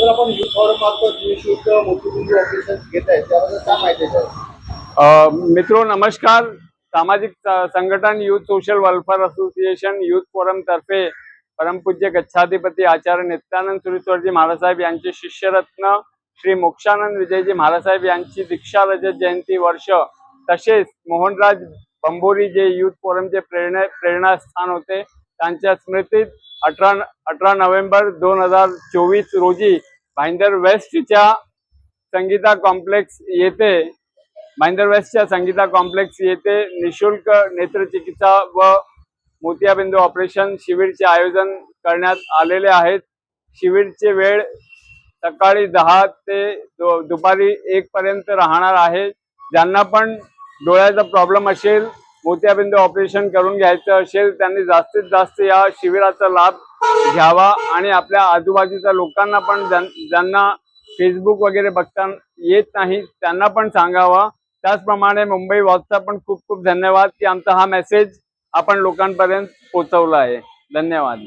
आपण youth forum मार्फत निशुल्क मोतीबिंदू ऑपरेशन घेत आहे त्याबद्दल काय माहिती आहे मित्रो नमस्कार. सामाजिक संघटन youth social welfare association youth forum तर्फे परमपूज्य गच्छाधिपती आचार्य नित्यानंद सुरेश्वरजी महाराजसाहेब यांचे शिष्यरत्न श्री मोक्षानंद विजयजी महाराजसाहेब यांची दीक्षा रजत जयंती वर्ष तसेच मोहनराज बंबोरी जे युथ फोरमचे प्रेरणा प्रेरणास्थान होते त्यांच्या स्मृतीत अठरा अठरा नोव्हेंबर दोन हजार चोवीस रोजी भाईंदर वेस्टच्या संगीता कॉम्प्लेक्स येथे भाईंदर वेस्टच्या संगीता कॉम्प्लेक्स येथे निशुल्क नेत्रचिकित्सा व मोतियाबिंदू ऑपरेशन शिबिरचे आयोजन करण्यात आलेले आहेत. शिबिरचे वेळ सकाळी दहा ते दु- दुपारी एक पर्यंत राहणार आहे. ज्यांना पण डोळ्याचा प्रॉब्लेम असेल मोत्याबिंद ऑपरेशन करून घ्यायचं असेल त्यांनी जास्तीत जास्त या शिबिराचा लाभ घ्यावा आणि आपल्या आजूबाजूच्या लोकांना पण ज्यांना फेसबुक वगैरे बघता येत नाही त्यांना पण सांगावा. त्याचप्रमाणे मुंबई वॉचचा पण खूप खूप धन्यवाद की आमचा हा मेसेज आपण लोकांपर्यंत पोहोचवला आहे. धन्यवाद.